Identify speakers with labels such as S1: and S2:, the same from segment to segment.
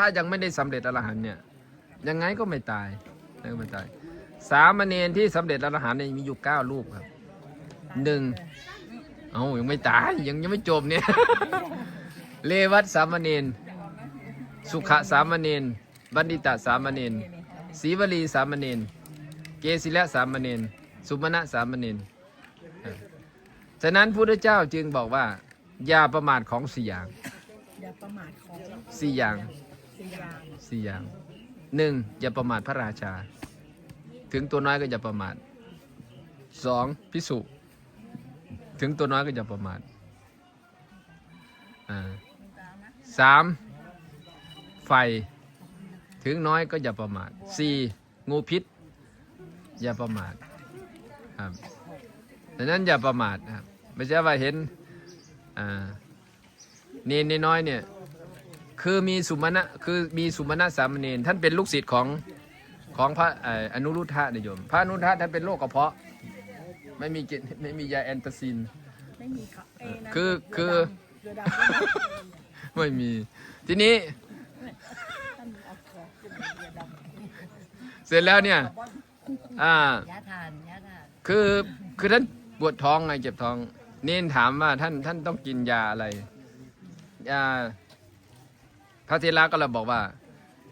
S1: ถ้ายังไม่ได้สำเร็จอรหันต์เนี่ยยังไงก็ไม่ตายยังไงก็ไม่ตาย สามเณรที่สำเร็จอรหันต์เนี่ยมีอยู่เก้ารูปครับหนึ่งเอายังไม่ตายยังยังไม่จบเนี่ยเลวัตสามเณรสุขะสามเณรบัณฑิตะสามเณรศรีวลีสามเณรเกศิละสามเณรสุมาณะสามเณรเออฉะนั้นพระพุทธเจ้าจึงบอกว่า อย่าประมาทของสี่อย่าง
S2: อย่าประมาทของ
S1: สี่อย่าง
S2: สี่อย่าง
S1: สี่อย่างหนึ่งอย่าประมาทพระราชา ถึงตัวน้อยก็อย่าประมาทสองพิสุถึงตัวน้อยก็อย่าประมาทสามไฟ ถึงน้อยก็อย่าประมาทสี่งูพิษ อย่าประมาทครับดังนั้นอย่าประมาทครับไม่ใช่ว่าเห็นอ่าเนนน้อยเนี่ย คือมีสุมาณะคือมีสุมาณะสามเณรท่านเป็นลูกศิษย์ของของพระเอ่ออนุรุทธะนิยม พระอนุรุทธะท่านเป็นโรคกระเพาะ ไม่มีกินไม่มียาแอนตาซิน
S2: ไม่มีค่ะเยนะ
S1: คือคือ
S2: เรือดำเรือดำ
S1: ไม่มี ทีนี้
S2: ท่านเอาของขึ้นเรือดำ
S1: เสร็จแล้วเนี่ยอ่ายา
S3: ทานยาทาน
S1: คือคือท่านปวดท้องไงเจ็บท้อง เน้นถามว่าท่านท่านต้องกินยาอะไรยา พระเทระก็เลยบอกว่า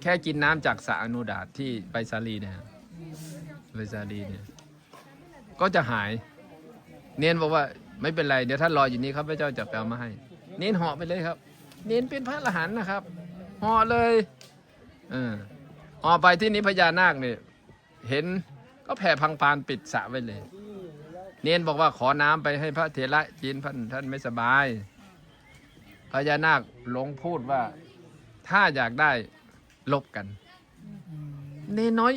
S1: แค่กินน้ำจากสระอนุดาตที่ไปสาลีเนี่ยไปสาลีเนี่ย ก็จะหาย เน้นบอกว่าไม่เป็นไรเดี๋ยวท่านรออยู่นี่ครับพระเจ้าจะแปลมาให้ เน้นเหาะไปเลยครับ เน้นเป็นพระอรหันต์นะครับเหาะเลยเออเหาะไปที่นี้พญานาคเนี่ยเห็นก็แผ่พังปานปิดสระไว้เลย เน้นบอกว่าขอน้ำไปให้พระเถระกินท่านท่านไม่สบาย พญานาคหลงพูดว่า ถ้าอยากได้ลบกัน เนนน้อย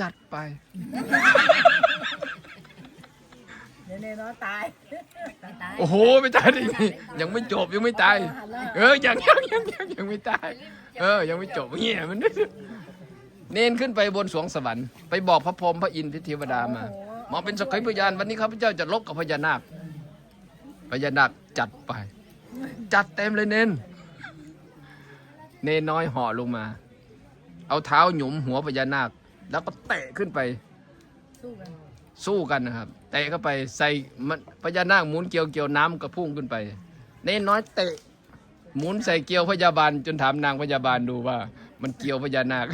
S1: จัดไป
S2: เดี๋ยวเนี่ยน้อยตาย
S3: ไม่ตาย
S1: โอ้โห ไม่ตายดิยังไม่จบยังไม่ตาย เออยังยังยังยังยังไม่ตาย เออ ยังไม่จบเงี้ยมันเน้นขึ้นไปบนสวงสวรรค์ไปบอกพระพรหมพระอินทร์พระเทวดามามาเป็นสักขีพยานวันนี้ข้าพเจ้าจะลบกับพญานาคพญานาคจัดไป จัดเต็มเลยเน้น เนนน้อยห่อลงมา เอาเท้าหยุมหัวพญานาค แล้วก็เตะขึ้นไป
S2: สู้กัน
S1: สู้กันนะครับเตะเข้าไปใส่มันพญานาคหมุนเกลียวเกลียวน้ำกระพุ่งขึ้นไป เนนน้อยเตะ หมุนใส่เกลียวพยาบาล จนถามนางพยาบาลดูว่า มันเกลียวพญานาค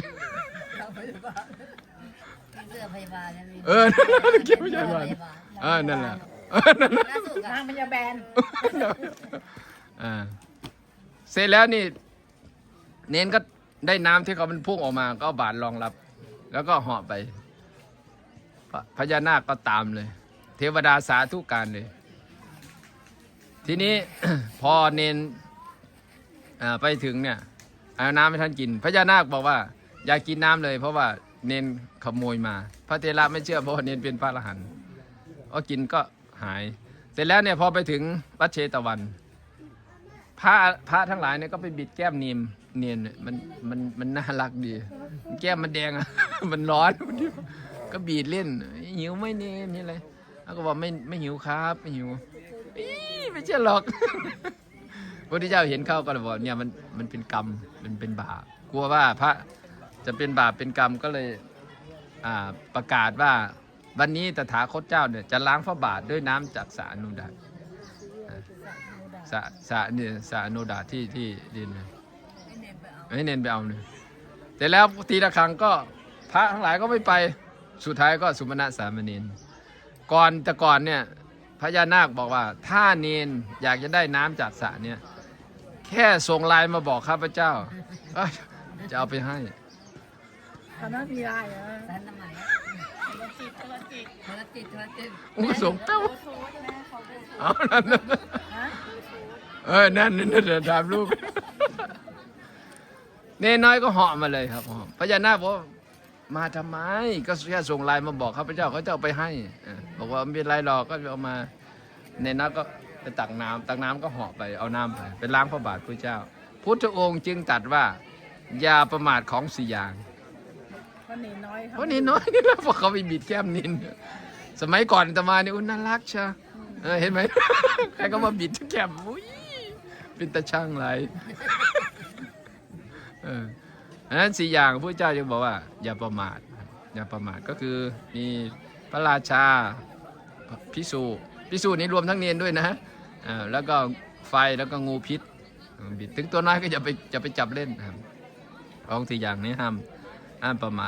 S3: เสื้อพยาบาลนะมี
S1: เออเกลียวพยาบาลเออนั่นแหละเออนั่นแหละ
S3: ล่าสุดอะ
S2: นางพยาแบน
S1: อ่าเสร็จแล้วนี่ เน้นก็ได้น้ำที่เขามันพุ่งออกมา ก็เอาบาดรองรับ แล้วก็เหาะไปพระพญานาคก็ตามเลย เทวดาสาธุการเลย ทีนี้ พอเนนอ่าไปถึงเนี่ยเอาน้ำให้ท่านกิน พญานาคบอกว่า อย่ากินน้ำเลย เพราะว่าเนนขโมยมา พระเทระไม่เชื่อเพราะว่าเนนเป็นพระอรหันต์ก็กินก็หาย เสร็จแล้วเนี่ยพอไปถึงวัดเชตวัน พระพระทั้งหลายเนี่ยก็ไปบิดแก้มเนียมเนียนเนี่ยมันมันมันน่ารักดี แก้มมันแดงอะ มันร้อนก็บีดเล่น หิวไม่เนียนนี่อะไรแล้วก็บอกไม่ไม่หิวครับไม่หิวอีไม่ใช่หรอกพระพุทธเจ้าเห็นเข้าก็เลยบอกเนี่ยมันมันเป็นกรรมมันเป็นบาปกลัวว่าพระจะเป็นบาปเป็นกรรมก็เลยอ่าประกาศว่าวันนี้ตถาคตเจ้าเนี่ยจะล้างพระบาทด้วยน้ำจากสระอนุดา สะสะเนี่ยสะโนดาที่ที่ดินนะให้เน้นไปเอาเนี่ยแต่แล้วทีละครั้งก็พระทั้งหลายก็ไม่ไปสุดท้ายก็สุมาณะสามเณรก่อนแต่ก่อนเนี่ยพญานาคบอกว่า ถ้าเนนอยากจะได้น้ำจากสระเนี่ย แค่ส่งไลน์มาบอกข้าพเจ้าก็จะเอาไปให้
S2: ตอนนั้นมีลายเหรอ
S3: สันทำไม
S2: ธุรกิจธุรกิจ
S3: ธุรกิจธุรกิจ
S1: อู้ส่งเต้า
S2: โอ้โหแม่เขาเป็น
S1: เอานั่นนั่น
S2: ฮะ
S1: เออนั่นนั่นนั่นถามลูกเนนน้อยก็เหาะมาเลยครับเหาะพญานาคบอกว่ามาทำไม ก็แค่ส่งไลน์มาบอกข้าพเจ้าเขาจะเอาไปให้เออบอกว่าไม่เป็นไรหรอกก็เอามาเนนน้อยก็ไปตักน้ำตักน้ำก็เหาะไปเอาน้ำไปไปล้างพระบาทพระเจ้า พุทธองค์จึงตรัดว่าอย่าประมาทของสี่อย่าง
S2: เพราะเนนน้อย
S1: เพราะเนนน้อยนี่แหละพอเขาไปบิดแก้มนิน สมัยก่อนตมาเนี่ยอุ้นน่ารักเชียเห็นไหมใครก็มาบิดแก้มอุ้ยเป็นตาช่างไรเอออันนั้นสี่อย่างพระเจ้าจึงบอกว่า อย่าประมาทอย่าประมาทก็คือมีพระราชาพิสูพิสูนี้รวมทั้งเนนด้วยนะอ่าแล้วก็ไฟแล้วก็งูพิษบิดถึงตัวน้อยก็อย่าไปอย่าไปจับเล่นครับของสี่อย่างนี้ห้ามห้ามประมาท